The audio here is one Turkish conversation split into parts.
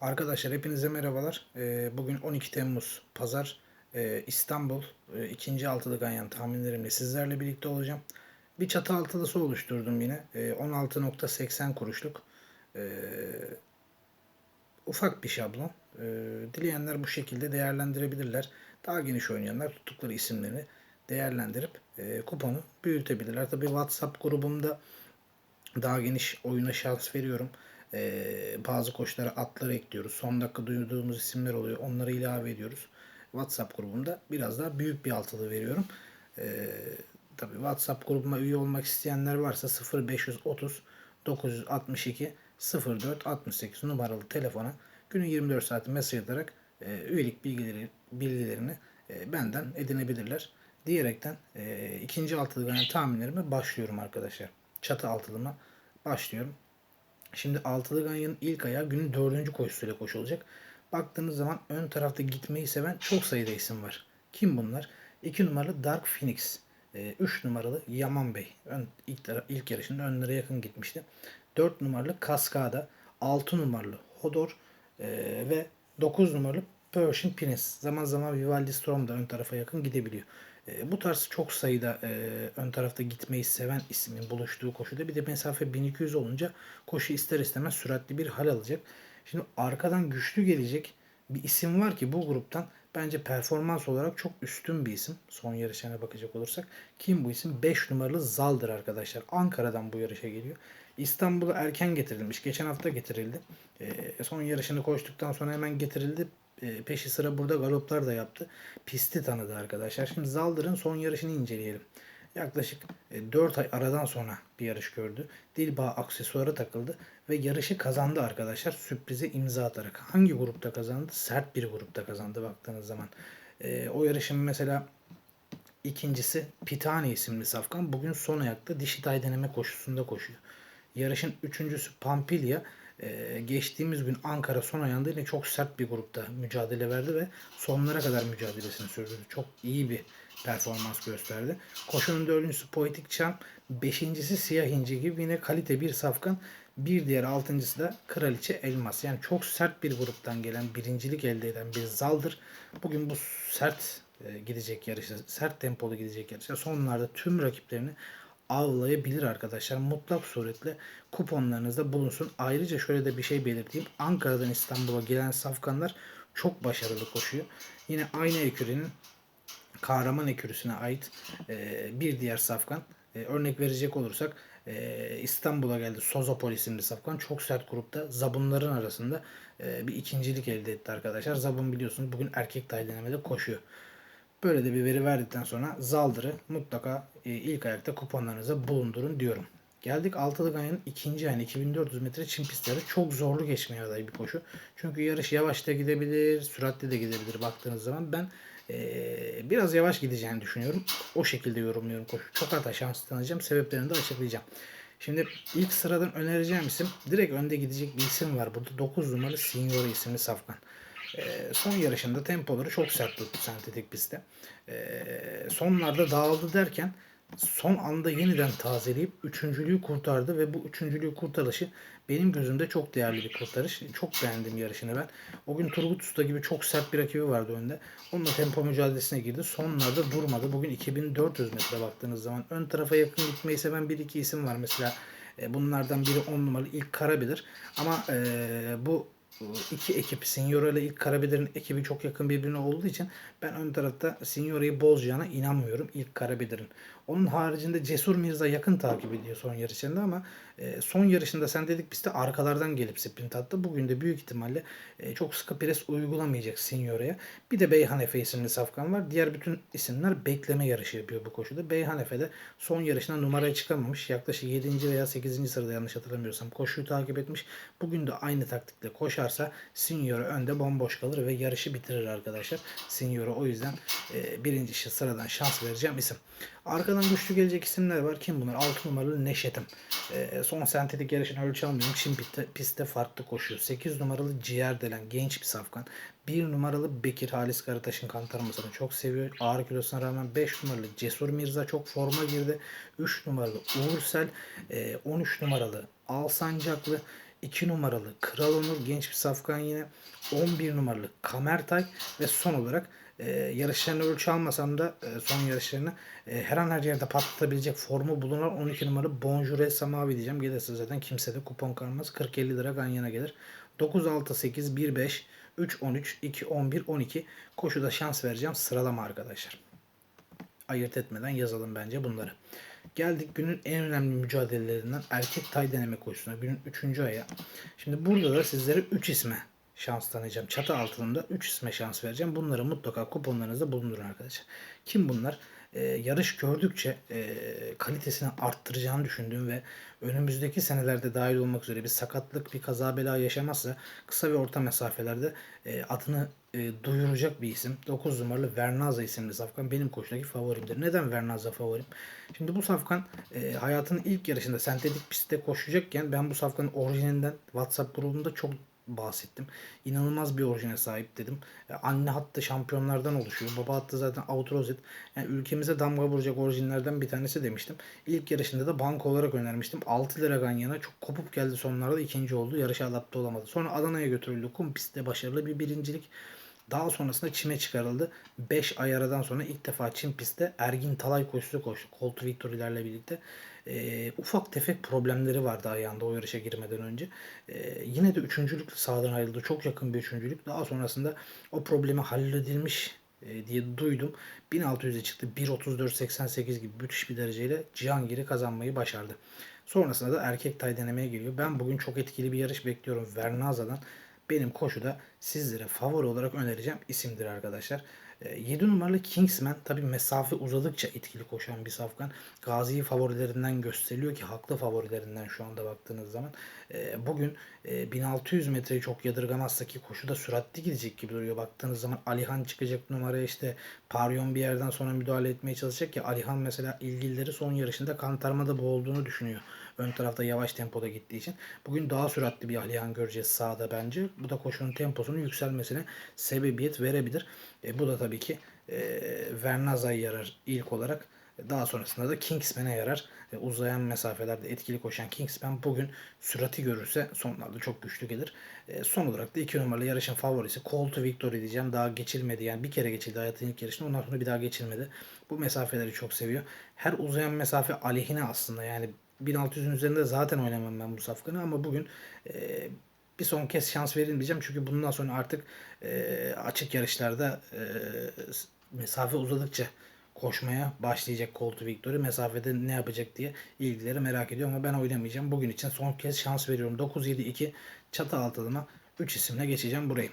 Arkadaşlar hepinize merhabalar. Ee, Bugün 12 Temmuz Pazar Ee, İstanbul e, ikinci altılı ganyan tahminlerimle sizlerle birlikte olacağım. Bir çatı altılısı oluşturdum yine. Ee, 16.80 kuruşluk. Ee, Ufak bir şablon. Ee, Dileyenler bu şekilde değerlendirebilirler. Daha geniş oynayanlar tuttukları isimleri değerlendirip kuponu büyütebilirler. Tabii WhatsApp grubumda daha geniş oyuna şans veriyorum. Ee, bazı koçlara atları ekliyoruz. Son dakika duyduğumuz isimler oluyor. Onları ilave ediyoruz. WhatsApp grubumda biraz daha büyük bir altılı veriyorum. Ee, tabii WhatsApp grubuma üye olmak isteyenler varsa 0530 962 04 68 numaralı telefona günün 24 saati mesaj atarak e, üyelik bilgileri bilgilerini e, benden edinebilirler. Diyerekten e, ikinci altılı ganyan tahminlerime başlıyorum arkadaşlar. Çatı altılıma başlıyorum. Şimdi altılı ganyanın ilk ayağı günün dördüncü koşusuyla koşulacak. Baktığınız zaman ön tarafta gitmeyi seven çok sayıda isim var. Kim bunlar? 2 numaralı Dark Phoenix. 3 numaralı Yaman Bey. Ön, ilk, ilk yarışında önlere yakın gitmişti. 4 numaralı Kaskada. 6 numaralı Hodor. e, ve 9 numaralı Persian Prince. Zaman zaman Vivaldi Storm da ön tarafa yakın gidebiliyor. E, bu tarz çok sayıda e, ön tarafta gitmeyi seven ismin buluştuğu koşuda bir de mesafe 1200 olunca koşu ister istemez süratli bir hal alacak. Şimdi arkadan güçlü gelecek bir isim var ki bu gruptan bence performans olarak çok üstün bir isim. Son yarışlarına bakacak olursak. Kim bu isim? 5 numaralı Zaldır arkadaşlar. Ankara'dan bu yarışa geliyor. İstanbul'a erken getirilmiş. Geçen hafta getirildi. E, son yarışını koştuktan sonra hemen getirildi. E, peşi sıra burada galoplar da yaptı. Pisti tanıdı arkadaşlar. Şimdi Zaldır'ın son yarışını inceleyelim. Yaklaşık 4 ay aradan sonra bir yarış gördü. Dilbağ aksesuarı takıldı ve yarışı kazandı arkadaşlar. Sürprize imza atarak. Hangi grupta kazandı? Sert bir grupta kazandı baktığınız zaman. E, o yarışın mesela ikincisi Pitani isimli safkan. Bugün son ayakta dişi tay deneme koşusunda koşuyor. Yarışın üçüncüsü Pampilya. Ee, geçtiğimiz gün Ankara son ayağında yine çok sert bir grupta mücadele verdi ve sonlara kadar mücadelesini sürdürdü. Çok iyi bir performans gösterdi. Koşunun dördüncüsü Poetic Charm. Beşincisi Siyah İnci gibi yine kalite bir safkan. Bir diğer altıncısı da Kraliçe Elmas. Yani çok sert bir gruptan gelen birincilik elde eden bir zaldır. Bugün bu sert e, gidecek yarışta, sert tempolu gidecek yarışta sonlarda tüm rakiplerini avlayabilir arkadaşlar. Mutlak suretle kuponlarınızda bulunsun. Ayrıca şöyle de bir şey belirteyim. Ankara'dan İstanbul'a gelen safkanlar çok başarılı koşuyor. Yine aynı ekürinin kahraman ekürüsüne ait e, bir diğer safkan. E, örnek verecek olursak e, İstanbul'a geldi Sozopol isimli safkan. Çok sert grupta zabunların arasında bir ikincilik elde etti arkadaşlar. Zabun biliyorsunuz bugün erkek dayılanemede koşuyor. Böyle de bir veri verdikten sonra Zaldır'ı mutlaka e, ilk ayakta kuponlarınıza bulundurun diyorum. Geldik Altılı Ganyan'ın ikinci ayına 2400 metre çim pistleri çok zorlu geçmeye aday bir koşu. Çünkü yarış yavaş da gidebilir, süratli de gidebilir baktığınız zaman. Ben e, biraz yavaş gideceğini düşünüyorum. O şekilde yorumluyorum koşu. Çok hata şans tanıyacağım. Sebeplerini de açıklayacağım. Şimdi ilk sıradan önereceğim isim direkt önde gidecek bir isim var. Burada 9 numaralı Signora isimli safkan. Ee, son yarışında tempoları çok sert sentetik pistte. Ee, sonlarda dağıldı derken son anda yeniden tazeleyip üçüncülüğü kurtardı ve bu üçüncülüğü kurtarışı benim gözümde çok değerli bir kurtarış. Çok beğendim yarışını ben. O gün Turgut Usta gibi çok sert bir rakibi vardı önde. Onunla tempo mücadelesine girdi. Sonlarda durmadı. Bugün 2400 metre baktığınız zaman ön tarafa yakın gitmeyi seven bir iki isim var. Mesela e, bunlardan biri 10 numaralı ilk Karabilir. Ama e, bu iki ekip Signora ile ilk Karabiler'in ekibi çok yakın birbirine olduğu için ben ön tarafta Signora'yı bozacağına inanmıyorum ilk Karabiler'in. Onun haricinde Cesur Mirza yakın takip ediyor son yarışında ama e, son yarışında sen dedik pistte arkalardan gelip sprint attı. Bugün de büyük ihtimalle e, çok sıkı pres uygulamayacak Signora'ya. Bir de Beyhan Efe isimli safkan var. Diğer bütün isimler bekleme yarışı yapıyor bu koşuda. Beyhan Efe de son yarışına numaraya çıkamamış. Yaklaşık 7. veya 8. sırada yanlış hatırlamıyorsam koşuyu takip etmiş. Bugün de aynı taktikle koşarsa Signora önde bomboş kalır ve yarışı bitirir arkadaşlar. Signora o yüzden e, birinci sıradan şans vereceğim isim. Arkadan güçlü gelecek isimler var. Kim bunlar? 6 numaralı Neşet'im. E, son sentetik yarışını ölçü almıyorum. Şimdi pistte, pistte farklı koşuyor. 8 numaralı Ciğer Delen genç bir safkan. 1 numaralı Bekir Halis Karataş'ın kantarmasını çok seviyor. Ağır kilosuna rağmen 5 numaralı Cesur Mirza çok forma girdi. 3 numaralı Uğursel, e, 13 numaralı Alsancaklı, 2 numaralı Kral Onur genç bir safkan yine. 11 numaralı Kamertay ve son olarak e, yarışlarını ölçü almasam da e, son yarışlarını e, her an her yerde patlatabilecek formu bulunan 12 numaralı Bonjour Samavi diyeceğim. Gelirse zaten kimse de kupon kalmaz. 40-50 lira Ganyan'a gelir. 9, 6, 8, 1, 5, 3, 13, 2, 11, 12 koşuda şans vereceğim. Sıralama arkadaşlar. Ayırt etmeden yazalım bence bunları. Geldik günün en önemli mücadelelerinden erkek tay deneme koşusuna. Günün 3. aya. Şimdi burada da sizlere 3 isme şans tanıyacağım. Çatı altında 3 isme şans vereceğim. Bunları mutlaka kuponlarınızda bulundurun arkadaşlar. Kim bunlar? Ee, yarış gördükçe e, kalitesini arttıracağını düşündüğüm ve önümüzdeki senelerde dahil olmak üzere bir sakatlık, bir kaza bela yaşamazsa kısa ve orta mesafelerde e, adını e, duyuracak bir isim. 9 numaralı Vernaza isimli safkan benim koşudaki favorimdir. Neden Vernaza favorim? Şimdi bu safkan e, hayatının ilk yarışında sentetik pistte koşacakken ben bu safkanın orijininden WhatsApp grubunda çok bahsettim. İnanılmaz bir orijine sahip dedim. E, anne hattı şampiyonlardan oluşuyor. Baba hattı zaten Outrozit. Yani ülkemize damga vuracak orijinlerden bir tanesi demiştim. İlk yarışında da banko olarak önermiştim. 6 lira Ganyan'a çok kopup geldi sonlarda ikinci oldu. Yarışa adapte olamadı. Sonra Adana'ya götürüldü. Kum pistte başarılı bir birincilik. Daha sonrasında çime çıkarıldı. 5 ay aradan sonra ilk defa çim pistte Ergin Talay koşusu koştu. Colt Victory'lerle birlikte. E, ufak tefek problemleri vardı ayağında o yarışa girmeden önce. E, yine de üçüncülük sağdan ayrıldı. Çok yakın bir üçüncülük. Daha sonrasında o problemi halledilmiş e, diye duydum. 1600'e çıktı. 1.34.88 gibi müthiş bir dereceyle Cihangir'i kazanmayı başardı. Sonrasında da erkek tay denemeye geliyor. Ben bugün çok etkili bir yarış bekliyorum Vernaza'dan benim koşuda sizlere favori olarak önereceğim isimdir arkadaşlar. 7 ee, numaralı Kingsman tabi mesafe uzadıkça etkili koşan bir safkan. Gazi'yi favorilerinden gösteriliyor ki haklı favorilerinden şu anda baktığınız zaman. Ee, bugün 1600 e, metreyi çok yadırgamazsa ki koşuda süratli gidecek gibi duruyor. Baktığınız zaman Alihan çıkacak numaraya işte Paryon bir yerden sonra müdahale etmeye çalışacak ki Alihan mesela ilgilileri son yarışında kantarmada boğulduğunu düşünüyor. Ön tarafta yavaş tempoda gittiği için. Bugün daha süratli bir Alihan göreceğiz sağda bence. Bu da koşunun temposunun yükselmesine sebebiyet verebilir. E, bu da tabii ki e, Vernaza'ya yarar ilk olarak. Daha sonrasında da Kingsman'e yarar. E, uzayan mesafelerde etkili koşan Kingsman bugün sürati görürse sonlarda çok güçlü gelir. E, son olarak da 2 numaralı yarışın favorisi Call to Victory diyeceğim. Daha geçilmedi yani bir kere geçildi hayatın ilk yarışında. Ondan sonra bir daha geçilmedi. Bu mesafeleri çok seviyor. Her uzayan mesafe aleyhine aslında yani 1600'ün üzerinde zaten oynamam ben bu safkanı ama bugün e, bir son kez şans verilmeyeceğim. Çünkü bundan sonra artık e, açık yarışlarda e, mesafe uzadıkça koşmaya başlayacak Colt Victory. Mesafede ne yapacak diye ilgileri merak ediyorum ama ben oynamayacağım. Bugün için son kez şans veriyorum. 9-7-2 çatı altılıma 3 isimle geçeceğim burayı.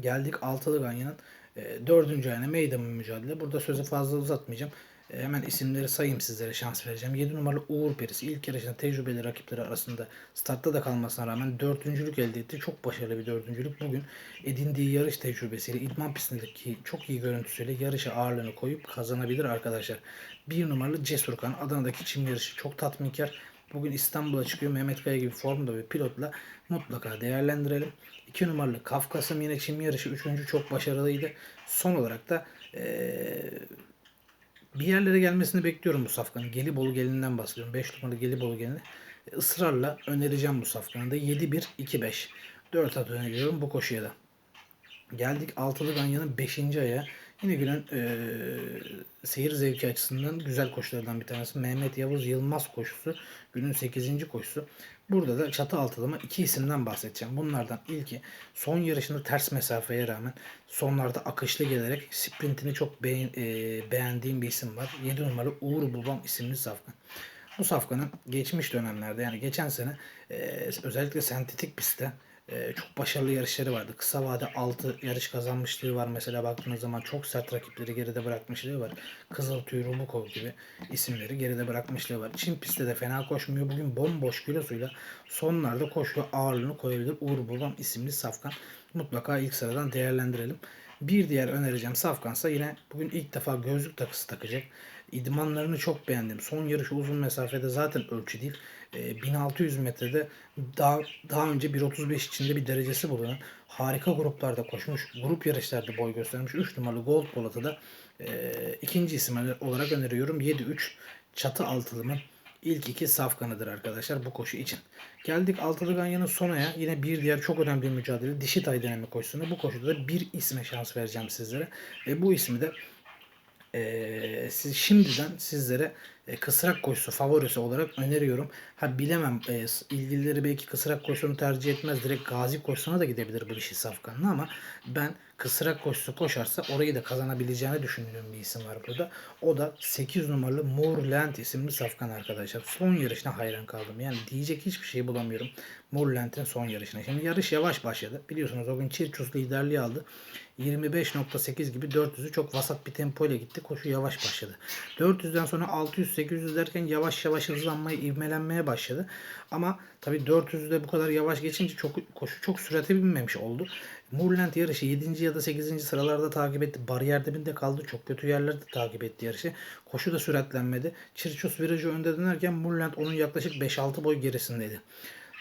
Geldik altılı ganyanın e, dördüncü ayına meydan mücadele. Burada sözü fazla uzatmayacağım. E, hemen isimleri sayayım sizlere şans vereceğim. 7 numaralı Uğur Perisi ilk yarışında tecrübeli rakipleri arasında startta da kalmasına rağmen dördüncülük elde etti. Çok başarılı bir dördüncülük. Bugün edindiği yarış tecrübesiyle idman pistindeki çok iyi görüntüsüyle yarışa ağırlığını koyup kazanabilir arkadaşlar. 1 numaralı Cesurkan Adana'daki çim yarışı çok tatminkar. Bugün İstanbul'a çıkıyor. Mehmet Kaya gibi formda bir pilotla mutlaka değerlendirelim. 2 numaralı Kafkasım yine çim yarışı 3. çok başarılıydı. Son olarak da ee, bir yerlere gelmesini bekliyorum bu safkanın. Gelibolu gelinden bahsediyorum. 5 numaralı Gelibolu gelini. Israrla önereceğim bu safkanı da. 7-1-2-5. 4 at öneriyorum bu koşuya da. Geldik altılı ganyanın 5. aya. Yine günün e, seyir zevki açısından güzel koşulardan bir tanesi. Mehmet Yavuz Yılmaz koşusu. Günün 8. koşusu. Burada da çatı altılama iki isimden bahsedeceğim. Bunlardan ilki son yarışında ters mesafeye rağmen sonlarda akışlı gelerek sprintini çok beğen, e, beğendiğim bir isim var. 7 numaralı Uğur Babam isimli safkan. Bu safkanın geçmiş dönemlerde yani geçen sene e, özellikle sentetik pistte e, çok başarılı yarışları vardı. Kısa vade 6 yarış kazanmışlığı var. Mesela baktığınız zaman çok sert rakipleri geride bırakmışlığı var. Kızıltüy, Rumukov gibi isimleri geride bırakmışlığı var. Çin pistte de fena koşmuyor. Bugün bomboş kilosuyla sonlarda koşuyor ağırlığını koyabilir. Uğur Babam isimli Safkan. Mutlaka ilk sıradan değerlendirelim. Bir diğer önereceğim Safkansa yine bugün ilk defa gözlük takısı takacak. İdmanlarını çok beğendim. Son yarışı uzun mesafede zaten ölçü değil. 1600 ee, metrede daha, daha önce 1.35 içinde bir derecesi bulunan harika gruplarda koşmuş. Grup yarışlarda boy göstermiş. 3 numaralı Gold Polat'ı da e, ikinci isim olarak öneriyorum. 7-3 çatı altılımı ilk iki safkanıdır arkadaşlar bu koşu için. Geldik Altılı Ganyan'ın sonaya. Yine bir diğer çok önemli mücadele. Dişi tay koşusunda. Bu koşuda da bir isme şans vereceğim sizlere. Ve bu ismi de ee, siz şimdiden sizlere e, kısrak koşusu favorisi olarak öneriyorum. Ha bilemem e, ilgilileri belki kısrak koşusunu tercih etmez. Direkt gazi koşusuna da gidebilir bu dişi safkanlı ama ben kısrak koşusu koşarsa orayı da kazanabileceğini düşündüğüm bir isim var burada. O da 8 numaralı Moorland isimli safkan arkadaşlar. Son yarışına hayran kaldım. Yani diyecek hiçbir şey bulamıyorum. Moorland'in son yarışına. Şimdi yarış yavaş başladı. Biliyorsunuz o gün Çirçus liderliği aldı. 25.8 gibi 400'ü çok vasat bir tempo ile gitti. Koşu yavaş başladı. 400'den sonra 600-800 derken yavaş yavaş hızlanmaya, ivmelenmeye başladı. Ama tabii 400'de bu kadar yavaş geçince çok koşu çok sürate binmemiş oldu. Moorland yarışı 7. ya da 8. sıralarda takip etti. Bariyer dibinde kaldı. Çok kötü yerlerde takip etti yarışı. Koşu da süratlenmedi. Çirçus virajı önde dönerken Moorland onun yaklaşık 5-6 boy gerisindeydi.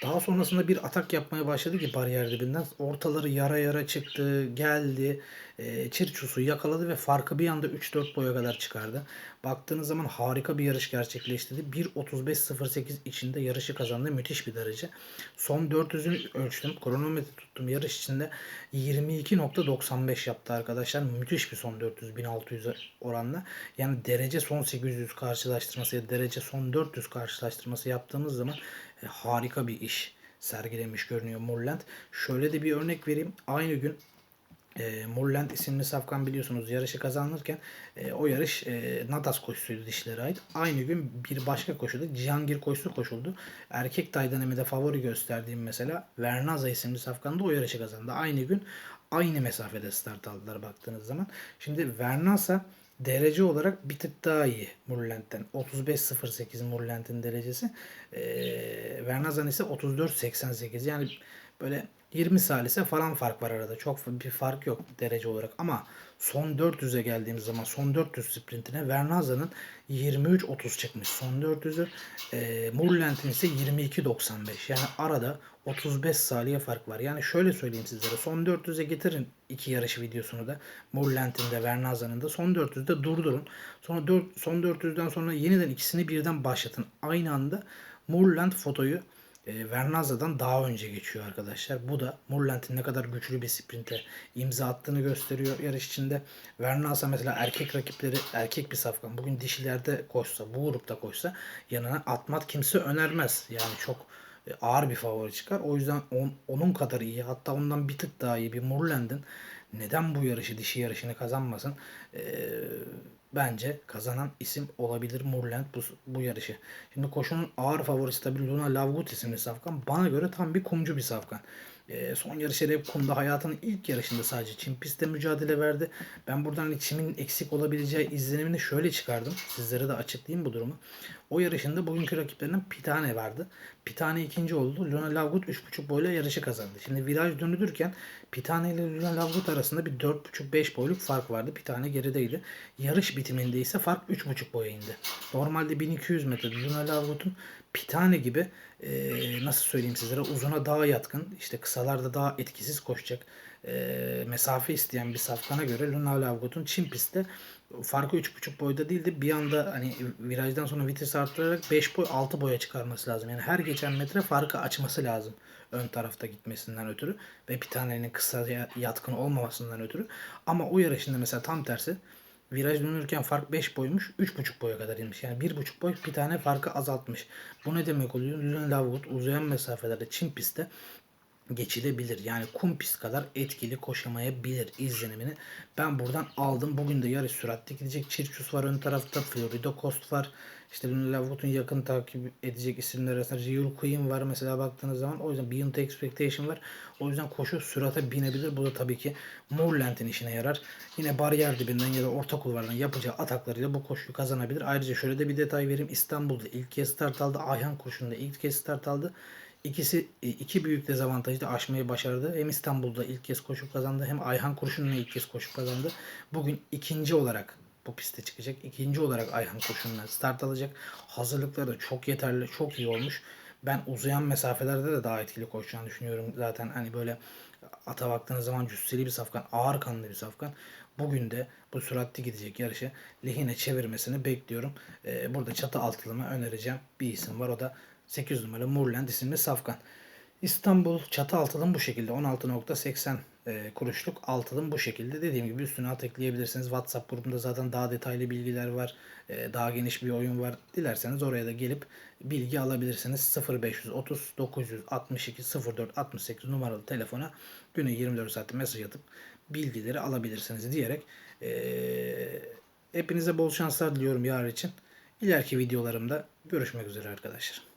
Daha sonrasında bir atak yapmaya başladı ki bariyer dibinden. Ortaları yara yara çıktı, geldi. E, Çirçus'u yakaladı ve farkı bir anda 3-4 boya kadar çıkardı. Baktığınız zaman harika bir yarış gerçekleştirdi. 1.35.08 içinde yarışı kazandı. Müthiş bir derece. Son 400'ünü ölçtüm. Kronometre tuttum. Yarış içinde 22.95 yaptı arkadaşlar. Müthiş bir son 400 1600 oranla. Yani derece son 800 karşılaştırması ya derece son 400 karşılaştırması yaptığımız zaman harika bir iş sergilemiş görünüyor Mulland. Şöyle de bir örnek vereyim. Aynı gün e, Mulland isimli safkan biliyorsunuz yarışı kazanırken e, o yarış e, Nadas koşusuydu dişlere ait. Aynı gün bir başka koşuda Cihangir koşusu koşuldu. Erkek tay döneminde favori gösterdiğim mesela Vernaza isimli safkan da o yarışı kazandı. Aynı gün aynı mesafede start aldılar baktığınız zaman. Şimdi Vernaza derece olarak bir tık daha iyi Mulland'den. 35.08 Mulland'in derecesi. Ee, Vernazan ise 34.88. Yani böyle 20 salise falan fark var arada. Çok bir fark yok derece olarak. Ama son 400'e geldiğimiz zaman son 400 sprintine Vernaza'nın 23.30 çıkmış. Son 400'ü e, Mulland'in ise 22.95. Yani arada 35 saniye fark var. Yani şöyle söyleyeyim sizlere. Son 400'e getirin iki yarış videosunu da. Mulland'in de Vernaza'nın da. Son 400'de durdurun. Sonra 4, son 400'den sonra yeniden ikisini birden başlatın. Aynı anda Mulland fotoyu e, Vernaza'dan daha önce geçiyor arkadaşlar. Bu da Mulland'in ne kadar güçlü bir sprinte imza attığını gösteriyor yarış içinde. Vernaza mesela erkek rakipleri erkek bir safkan. Bugün dişilerde koşsa, bu grupta koşsa yanına atmat kimse önermez. Yani çok e, ağır bir favori çıkar. O yüzden on, onun kadar iyi hatta ondan bir tık daha iyi bir Murland'ın neden bu yarışı dişi yarışını kazanmasın? Ee, bence kazanan isim olabilir Murland bu, bu yarışı. Şimdi koşunun ağır favorisi tabii Luna Lavgut isimli safkan. Bana göre tam bir kumcu bir safkan. Ee, son yarışları hep kumda hayatının ilk yarışında sadece çim pistte mücadele verdi. Ben buradan hani çimin eksik olabileceği izlenimini şöyle çıkardım. Sizlere de açıklayayım bu durumu. O yarışında bugünkü rakiplerinden Pitane vardı. Pitane ikinci oldu. Luna Lavgut 3.5 boyla yarışı kazandı. Şimdi viraj dönülürken Pitane ile Luna Lavgut arasında bir 4.5-5 boyluk fark vardı. Pitane gerideydi. Yarış bitiminde ise fark 3.5 boya indi. Normalde 1200 metrede Luna Lavgut'un Pitane gibi e, nasıl söyleyeyim sizlere uzuna daha yatkın işte kısalarda daha etkisiz koşacak e, mesafe isteyen bir safkana göre Luna Lavgut'un Çin pistte farkı 3.5 boyda değildi. Bir anda hani virajdan sonra vites arttırarak 5 boy 6 boya çıkarması lazım. Yani her geçen metre farkı açması lazım ön tarafta gitmesinden ötürü ve bir tanenin kısa yatkın olmamasından ötürü. Ama o yarışında mesela tam tersi viraj dönürken fark 5 boymuş 3.5 boya kadar inmiş. Yani 1.5 boy bir tane farkı azaltmış. Bu ne demek oluyor? Luna Lovegood uzayan mesafelerde Çin pistte geçilebilir. Yani kum pist kadar etkili koşamayabilir izlenimini. Ben buradan aldım. Bugün de yarış süratli gidecek. Çirçus var ön tarafta. Florida Coast var. İşte Lovegood'un yakın takip edecek isimler arasında Real Queen var mesela baktığınız zaman. O yüzden Beyond Expectation var. O yüzden koşu sürate binebilir. Bu da tabii ki Moorland'in işine yarar. Yine bariyer dibinden ya da orta kulvardan yapacağı ataklarıyla bu koşuyu kazanabilir. Ayrıca şöyle de bir detay vereyim. İstanbul'da ilk kez start aldı. Ayhan koşunda ilk kez start aldı. İkisi e, iki büyük dezavantajı da aşmayı başardı. Hem İstanbul'da ilk kez koşup kazandı hem Ayhan Kurşun'la ilk kez koşup kazandı. Bugün ikinci olarak bu piste çıkacak. İkinci olarak Ayhan Kurşun'la start alacak. Hazırlıkları da çok yeterli, çok iyi olmuş. Ben uzayan mesafelerde de daha etkili koşacağını düşünüyorum. Zaten hani böyle ata baktığınız zaman cüsseli bir safkan, ağır kanlı bir safkan. Bugün de bu süratli gidecek yarışı lehine çevirmesini bekliyorum. Ee, burada çatı altılımı önereceğim bir isim var. O da 8 numara Murland isimli safkan. İstanbul çatı altılım bu şekilde 16.80 e, kuruşluk altılım bu şekilde. Dediğim gibi üstüne at ekleyebilirsiniz. WhatsApp grubunda zaten daha detaylı bilgiler var. E, daha geniş bir oyun var. Dilerseniz oraya da gelip bilgi alabilirsiniz. 0530 962 04 68 numaralı telefona günü 24 saatte mesaj atıp bilgileri alabilirsiniz diyerek e, hepinize bol şanslar diliyorum yarın için. İleriki videolarımda görüşmek üzere arkadaşlar.